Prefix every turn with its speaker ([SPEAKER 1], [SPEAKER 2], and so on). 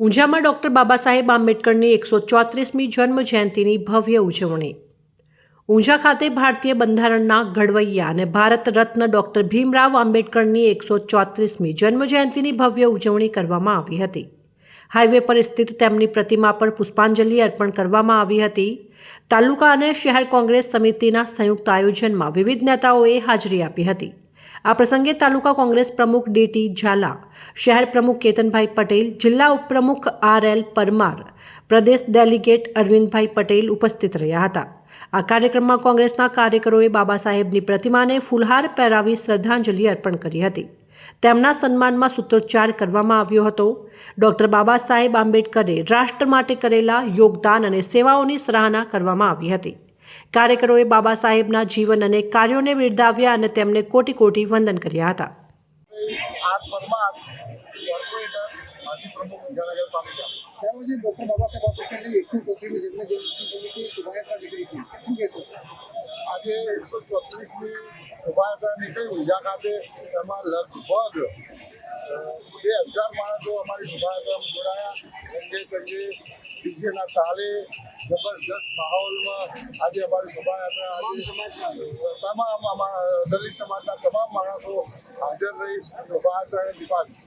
[SPEAKER 1] ઊંઝામાં doctor Baba Saheb આંબેડકરની એકસો ચોત્રીસમી જન્મ જયંતિની ભવ્ય ઉજવણી. ઊંઝા ખાતે ભારતીય બંધારણના ઘડવૈયા અને ભારત રત્ન ડૉક્ટર ભીમરાવ આંબેડકરની એકસો ચોત્રીસમી જન્મજયંતિની ભવ્ય ઉજવણી કરવામાં આવી હતી. હાઈવે પર સ્થિત તેમની પ્રતિમા પર પુષ્પાંજલિ અર્પણ કરવામાં આવી હતી. તાલુકા અને શહેર કોંગ્રેસ સમિતિના સંયુક્ત આયોજનમાં વિવિધ નેતાઓએ હાજરી આપી હતી. આ પ્રસંગે તાલુકા કોંગ્રેસ પ્રમુખ ડીટી ઝાલા, શહેર પ્રમુખ કેતનભાઈ પટેલ, જિલ્લા ઉપપ્રમુખ આર એલ પરમાર, પ્રદેશ ડેલિગેટ અરવિંદભાઈ પટેલ ઉપસ્થિત રહ્યા હતા. આ કાર્યક્રમમાં કોંગ્રેસના કાર્યકરોએ બાબા સાહેબની પ્રતિમાને ફૂલહાર પહેરાવી શ્રદ્ધાંજલિ અર્પણ કરી હતી. તેમના સન્માનમાં સૂત્રોચ્ચાર કરવામાં આવ્યો હતો. ડૉક્ટર બાબા સાહેબ આંબેડકરે રાષ્ટ્ર માટે કરેલા યોગદાન અને સેવાઓની સરાહના કરવામાં આવી હતી. કાર્યકરોએ બાબા સાહેબના જીવન અને કાર્યોને બિરદાવ્યા અને તેમને કોટી કોટી વંદન કર્યા હતા.
[SPEAKER 2] આજે એકસો ચોત્રીસની શોભાયાત્રા નીકળી. ઊંઝા ખાતે એમાં લગભગ બે હજાર માણસો અમારી શોભાયાત્રામાં જોડાયા. એમ કે કરીએ ડીજેના તાલે જબરજસ્ત માહોલમાં આજે અમારી શોભાયાત્રા તમામ અમારા દલિત સમાજના તમામ માણસો હાજર રહી શોભાયાત્રાને નિભાવી